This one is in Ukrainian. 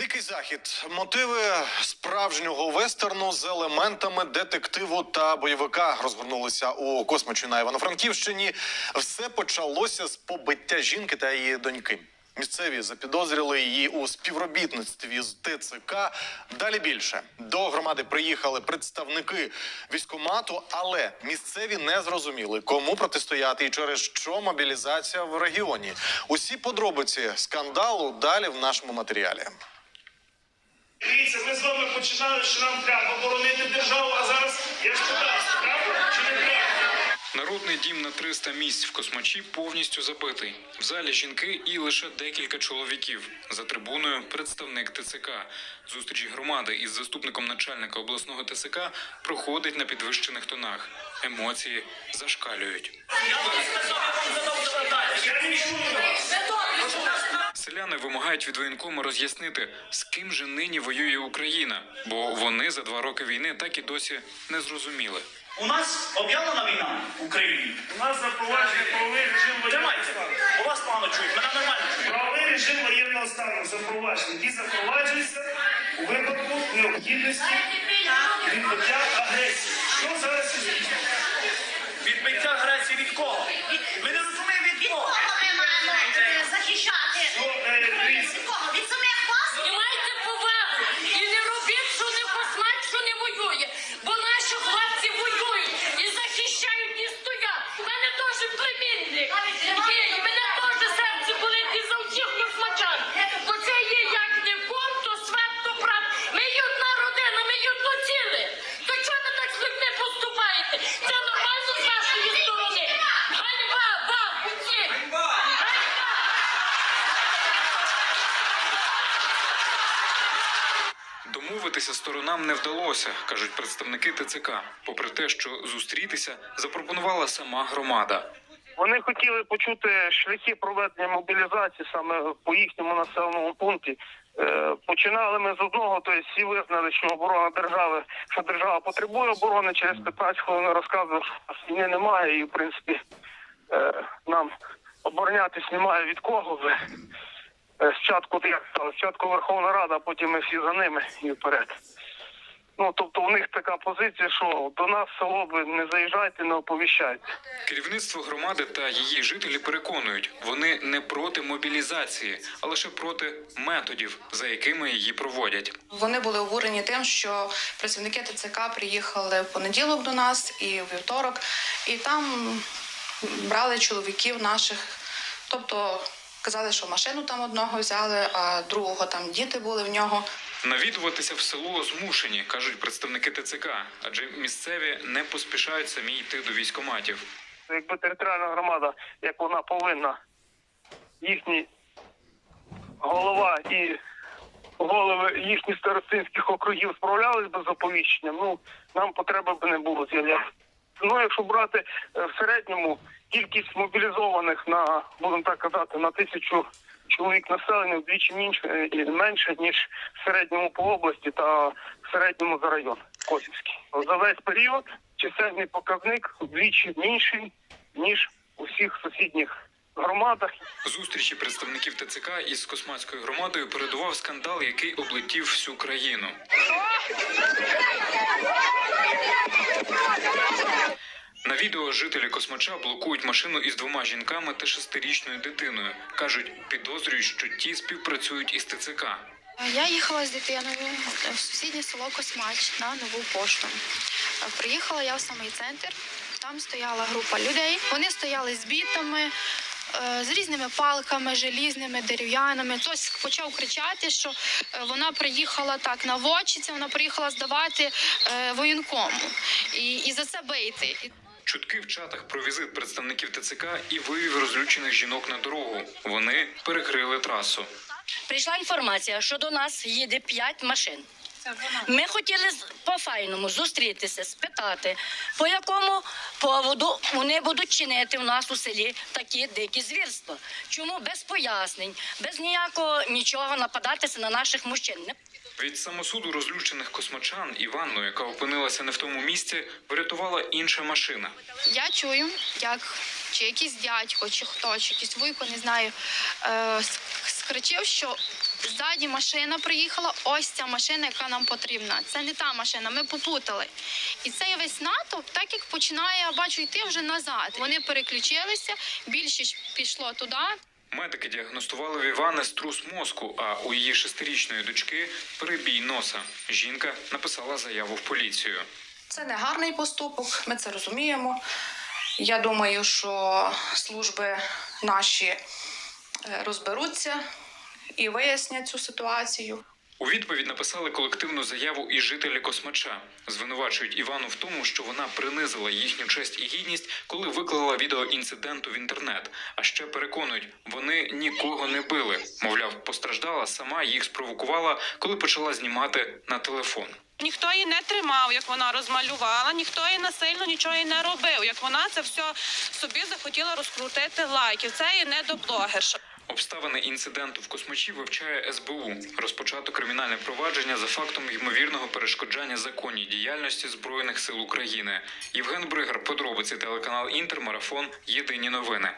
Дикий захід. Мотиви справжнього вестерну з елементами детективу та бойовика розгорнулися у космичі на Івано-Франківщині. Все почалося з побиття жінки та її доньки. Місцеві запідозрили її у співробітництві з ТЦК. Далі більше до громади приїхали представники військомату, але місцеві не зрозуміли, кому протистояти і через що мобілізація в регіоні. Усі подробиці скандалу далі в нашому матеріалі. Дивіться, ми з вами починали, що нам треба боронити державу, а зараз я ж питаю, правда чи не правда? Народний дім на 300 місць в космачі повністю забитий. В залі жінки і лише декілька чоловіків. За трибуною представник ТЦК. Зустріч громади із заступником начальника обласного ТЦК проходить на підвищених тонах. Емоції зашкалюють. Я не чую вас. Селяни вимагають від воєнкому роз'яснити, з ким же нині воює Україна, бо вони за два роки війни так і досі не зрозуміли. У нас об'явлена війна в Україні. У нас запроваджений правовий режим воєнного стану. У вас погано чують, мене нормально чують. Правовий режим воєнного стану запроваджений, який запроваджується у випадку необхідності відбиття агресії. Що зараз і? Відбиття агресії від кого? Ми не розуміємо від кого. Кого ми маємо е, захищати? Що, е, дивіться, Від кого? Від самих вас? І майте повагу. І не робіть, що не посмать, що не воює. Бо наші хлопці воюють і захищають, і стоять. У мене теж племінник є, і мене теж серце болить і за всіх космачан. Бо це є як не ком, то сват, то брат. Ми є одна родина, ми є одно ціле. То чого ви так з людьми поступаєте? Це нормально з вашої сторони. Ганьба, бабуці! Ганьба! Домовитися сторонам не вдалося, кажуть представники ТЦК. Попри те, що зустрітися запропонувала сама громада. Вони хотіли почути шляхи проведення мобілізації саме по їхньому населеному пункті. Е, Починали ми з одного, тобто всі визнали, що оборона держави, що держава потребує оборони. Через 15 хвилин розказував, що війни немає, і в принципі е, нам оборонятись немає від кого. Е, Спочатку як спочатку Верховна Рада, а потім ми всі за ними і вперед. Ну тобто у них така позиція, що до нас село ви не заїжджайте, не оповіщайте. Керівництво громади та її жителі переконують, вони не проти мобілізації, а лише проти методів, за якими її проводять. Вони були обурені тим, що працівники ТЦК приїхали в понеділок до нас і в вівторок, і там брали чоловіків наших. Тобто казали, що машину там одного взяли, а другого там діти були в нього. Навідуватися в село змушені, кажуть представники ТЦК, адже місцеві не поспішають самі йти до військоматів. якби територіальна громада, як вона повинна, їхній голова і голови їхніх старостинських округів справлялись би з оповіщенням, ну нам потреби б не було з'являтися. Ну, якщо брати е, в середньому кількість мобілізованих на, будемо так казати, на тисячу чоловік населення вдвічі менше, менше, ніж в середньому по області та в середньому за район Косівський. За весь період чисельний показник вдвічі менший, ніж усіх сусідніх громадах. Зустрічі представників ТЦК із космацькою громадою передував скандал, який облетів всю країну. На відео жителі космача блокують машину із двома жінками та шестирічною дитиною. кажуть, підозрюють, що ті співпрацюють із ТЦК. Я їхала з дитиною в сусіднє село Космач на нову пошту. Приїхала я в самий центр. Там стояла група людей. Вони стояли з бітами, з різними палками, желізними, дерев'яними. Хтось почав кричати, що е, вона приїхала так на наводчиця, вона приїхала здавати е, воєнкому і, і за це бити. Чутки в чатах про візит представників ТЦК і вивів розлючених жінок на дорогу. Вони перекрили трасу. Прийшла інформація, що до нас їде п'ять машин. Ми хотіли по-файному зустрітися, спитати, по якому поводу вони будуть чинити в нас у селі такі дикі звірства. Чому без пояснень, без ніякого нічого нападатися на наших мужчин. Від самосуду розлючених космачан Іванну, яка опинилася не в тому місці, врятувала інша машина. я чую, як чи якийсь дядько, чи хто, чи якийсь вуйко, не знаю, е, скричив, що Ззаді машина приїхала, ось ця машина, яка нам потрібна. Це не та машина, ми попутали. І цей весь натовп, так як починає, бачу, йти вже назад. Вони переключилися, більшість пішло туди. Медики діагностували в Івани струс мозку, а у її шестирічної дочки перебій носа. Жінка написала заяву в поліцію. Це не гарний поступок, ми це розуміємо. Я думаю, що служби наші е, розберуться і вияснять цю ситуацію. У відповідь написали колективну заяву і жителі Космача. Звинувачують Івану в тому, що вона принизила їхню честь і гідність, коли виклала відео інциденту в інтернет. А ще переконують, вони нікого не били. Мовляв, постраждала сама їх спровокувала, коли почала знімати на телефон. Ніхто її не тримав, як вона розмалювала, ніхто їй насильно нічого їй не робив. Як вона це все собі захотіла розкрутити лайків. Це є не до блогерша. Обставини інциденту в космочі вивчає СБУ. Розпочато кримінальне провадження за фактом ймовірного перешкоджання законній діяльності збройних сил України. Євген Бригар, подробиці телеканал Інтер, марафон. Єдині новини.